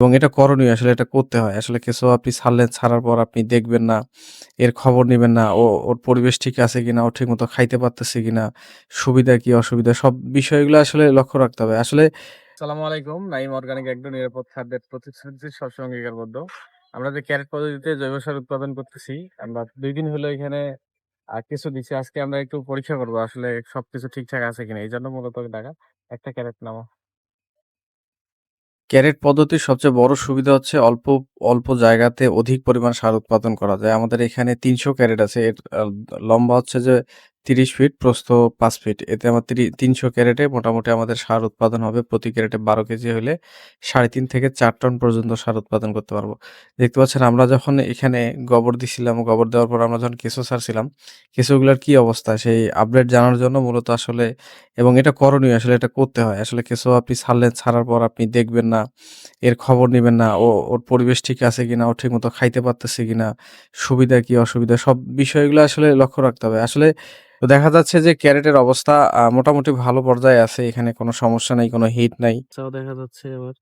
এবং এটা করণীয় আসলে এটা করতে হয়। আসলে কেঁচো আপনি ছাড়লেন, ছাড়ার পর আপনি দেখবেন না, এর খবর নেবেন না। ও ওর পরিবেশ ঠিক আছে কিনা, ও ঠিকমতো খাইতে পারতেছে কিনা, সুবিধা কি অসুবিধা সব বিষয়গুলো আসলে লক্ষ্য রাখতে হবে। আসলে আসসালামু আলাইকুম। নাইম অর্গানিক একদম নিরাপদ খাদ্যের প্রতিশ্রুতি সবসময় অঙ্গীকারবদ্ধ। আমরা যে ক্যারেট পদ্ধতিতে জৈব সার উৎপাদন করতেছি, আমরা দুই দিন হলো এখানে আ কেঁচো দিচ্ছি। আজকে আমরা একটু পরীক্ষা করব আসলে সবকিছু ঠিকঠাক আছে কিনা। এই জন্য মূলত ডাকা। একটা ক্যারেট নামাও। ক্যারেট পদ্ধতির সবচেয়ে বড় সুবিধা হচ্ছে অল্প, অল্প জায়গাতে অধিক পরিমাণ সার উৎপাদন করা যায়। আমাদের এখানে ৩০০ ক্যারেট আছে। এর লম্বা হচ্ছে যে ৩০ ফিট, প্রস্থ ৫ ফিট। এতে আমার ৩০০ ক্যারেটে মোটামুটি আমাদের সার উৎপাদন হবে। প্রতি ক্যারেটে ১২ কেজি হইলে ৩.৫ থেকে ৪ টন পর্যন্ত সার উৎপাদন করতে পারব। দেখতে পাচ্ছেন আমরা যখন এখানে গোবর দিছিলাম, গোবর দেওয়ার পর আমরা যখন কেঁচো ছাড়ছিলাম, কেঁচোগুলার কি অবস্থা সেই আপডেট জানার জন্য মূলত আসলে এবং এটা করণীয় আসলে এটা করতে হয়। আসলে কেঁচো আপনি ছাড়লেন, ছাড়ার পর আপনি দেখবেন না, এর খবর নেবেন না, ও ওর পরিবেশ ঠিক আছে কিনা, ও ঠিকমতো খাইতে পারতেছে কিনা, সুবিধা কি অসুবিধা সব বিষয়গুলো আসলে লক্ষ্য রাখতে হবে। আসলে তো দেখা যাচ্ছে যে ক্যারেটের অবস্থা মোটামুটি ভালো পর্যায়ে আছে। এখানে কোনো সমস্যা নাই, কোনো হিট নাই। তাও দেখা যাচ্ছে আবার।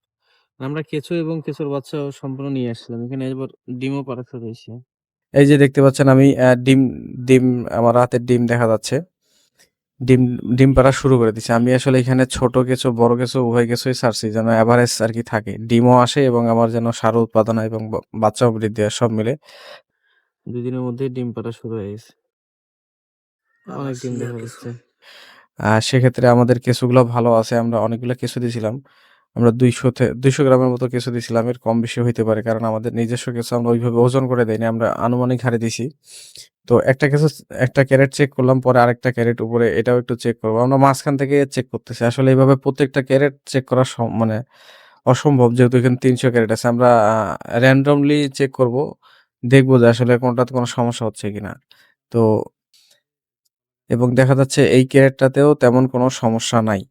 আমরা কেঁচো এবং কেঁচোর বাচ্চাও সম্পূর্ণ নিয়ে আসছিলাম। এখানে এবার ডিমও পাড়া রয়েছে। এই যে দেখতে পাচ্ছেন আমি ডিম ডিম আমার হাতের ডিম দেখা যাচ্ছে। ডিম ডিম পাড়া শুরু করে দিছে। আমি আসলে এখানে ছোট কেঁচো, বড় কেঁচো উভয় কেঁচোই ছাড়ছি যেন অ্যাভারেজ আর কি থাকে। ডিমও আসে এবং আমার যেন সার উৎপাদন হয় এবং বাচ্চাও বৃদ্ধি হয় সব মিলে। ২ দিনের মধ্যেই ডিম পাড়া শুরু হয়ে গেছে। অনেক ডিম দেখা যাচ্ছে। আ সেক্ষেত্রে আমাদের কেঁচোগুলো ভালো আছে। আমরা অনেকগুলো কেঁচো দিয়েছিলাম আমরা ২০০ থে ২০০ গ্রামের মতো কেঁচো দিয়েছিলাম এর কম বেশি হইতে পারে। কারণ আমাদের নিজস্ব কেঁচো আমরা ওইভাবে ওজন করে দেয়নি আমরা আনুমানিক হারে দিছি। তো একটা কেঁচো একটা ক্যারেট চেক করলাম, পরে আরেকটা ক্যারেট উপরে এটাও একটু চেক করব আমরা মাঝখান থেকে চেক করতেছি। আসলে এইভাবে প্রত্যেকটা ক্যারেট চেক করা মানে অসম্ভব যেহেতু এখানে ৩০০ ক্যারেট আছে। আমরা randomly চেক করব। দেখব যে আসলে কোনটাতে কোনো সমস্যা হচ্ছে কিনা। তো এবং দেখা যাচ্ছে এই ক্যারেটটাতেও তেমন কোনো সমস্যা নাই।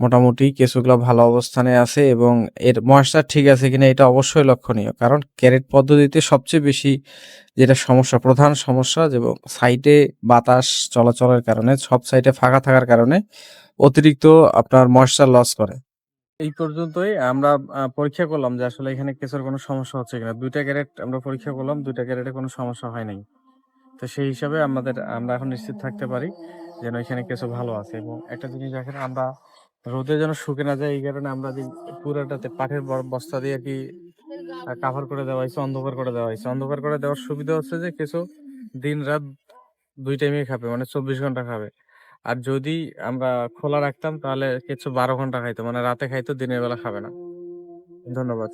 মোটামুটি কেঁচোগুলা ভালো অবস্থানে আছে এবং এর ময়েশ্চার ঠিক আছে কিনা এটা অবশ্যই লক্ষণীয়। কারণ ক্যারেট পদ্ধতিতে সবচেয়ে বেশি যেটা সমস্যা, প্রধান সমস্যা এবং সাইডে বাতাস চলাচলের কারণে সব সাইডে ফাঁকা থাকার কারণে অতিরিক্ত আপনার ময়েশ্চার লস করে। এই পর্যন্তই আমরা পরীক্ষা করলাম যে আসলে এখানে কেঁচোর কোনো সমস্যা হচ্ছে কিনা। ২ টা ক্যারেট আমরা পরীক্ষা করলাম, দুইটা ক্যারেটে কোনো সমস্যা হয় নাই। তো সেই হিসাবে আমাদের আমরা এখন নিশ্চিত থাকতে পারি যেন এখানে কিছু ভালো আছে এবং একটা জিনিস দেখেন আমরা রোদে যেন শুকে না যায় এই কারণে আমরা পুরাটাতে পাটের ব বস্তা দিয়ে আ কাভার করে দেওয়া হইছে, অন্ধকার করে দেওয়া হইছে। অন্ধকার করে দেওয়ার সুবিধা হচ্ছে যে কিছু দিন-রাত ২ টাইমেই খাবে মানে ২৪ ঘণ্টা খাবে। আর যদি আমরা খোলা রাখতাম তাহলে কিছু বারো ঘণ্টা খাইতো। মানে রাতে খাইতো, দিনের বেলা খাবে না। ধন্যবাদ।